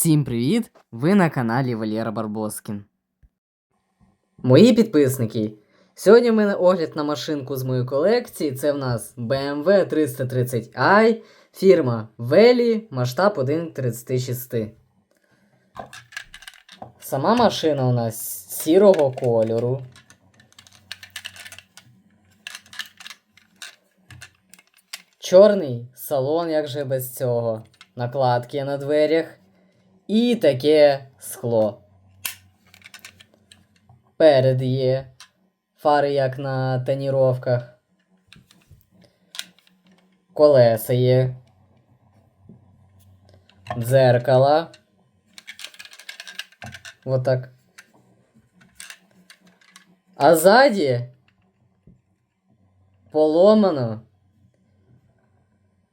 Всім привіт! Ви на каналі Валєра Барбоскін. Мої підписники. Сьогодні в мене огляд на машинку з моєї колекції. Це в нас BMW 330i, фірма Veli, масштаб 1,36. Сама машина у нас сірого кольору. Чорний салон, як же без цього. Накладки на дверях. І таке скло. Перед є. Фари, як на тоніровках. Колеса є. Дзеркала. Вот так. А ззаді поломано.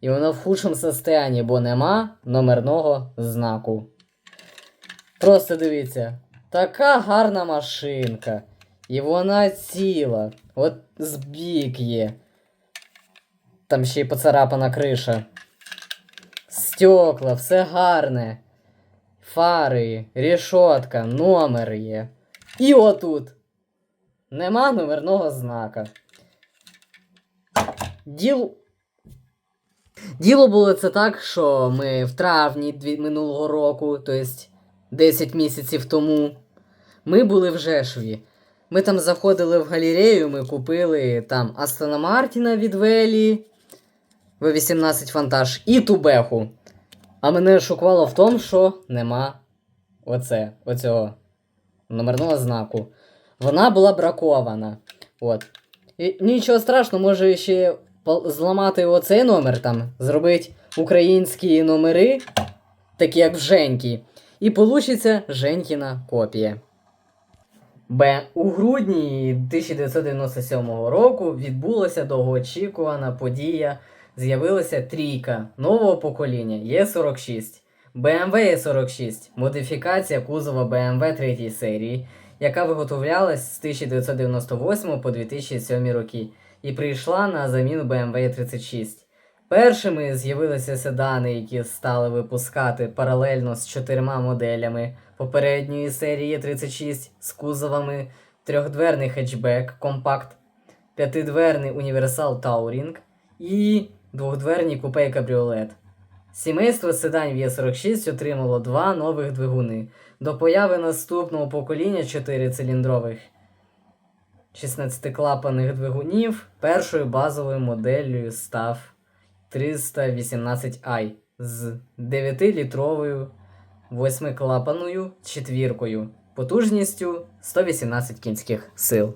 І воно в худшому состоянні, бо нема номерного знаку. Просто дивіться, така гарна машинка. І вона ціла. От збік є. Там ще й поцарапана криша. Стекла, все гарне. Фари, рішотка, номер є. І отут. Нема номерного знака. Діл. Діло було це так, що ми в травні минулого року, тобто 10 місяців тому, ми були в Жешові. Ми там заходили в галерею, ми купили там Астона Мартіна від Велі V18 Фантаж і Тубеху. А мене шокувало в тому, що нема оце, оцього номерного знаку. Вона була бракована. От. І нічого страшного, може ще зламати оцей номер там, зробити українські номери, такі як в Женьки, і получиться Женькіна копія. Б. У грудні 1997 року відбулася довгоочікувана подія. З'явилася трійка нового покоління Е46, BMW E46, модифікація кузова BMW 3 серії, яка виготовлялась з 1998 по 2007 роки і прийшла на заміну BMW 36. Першими з'явилися седани, які стали випускати паралельно з чотирма моделями попередньої серії 36 з кузовами трьохдверний хетчбек компакт, п'ятидверний універсал Таурінг і двохдверні купе кабріолет. Сімейство седанів Є46 отримало два нових двигуни. До появи наступного покоління 4-циліндрових 16-клапаних двигунів першою базовою моделлю став 318i з 9-літровою 8-клапаною четвіркою потужністю 118 кінських сил.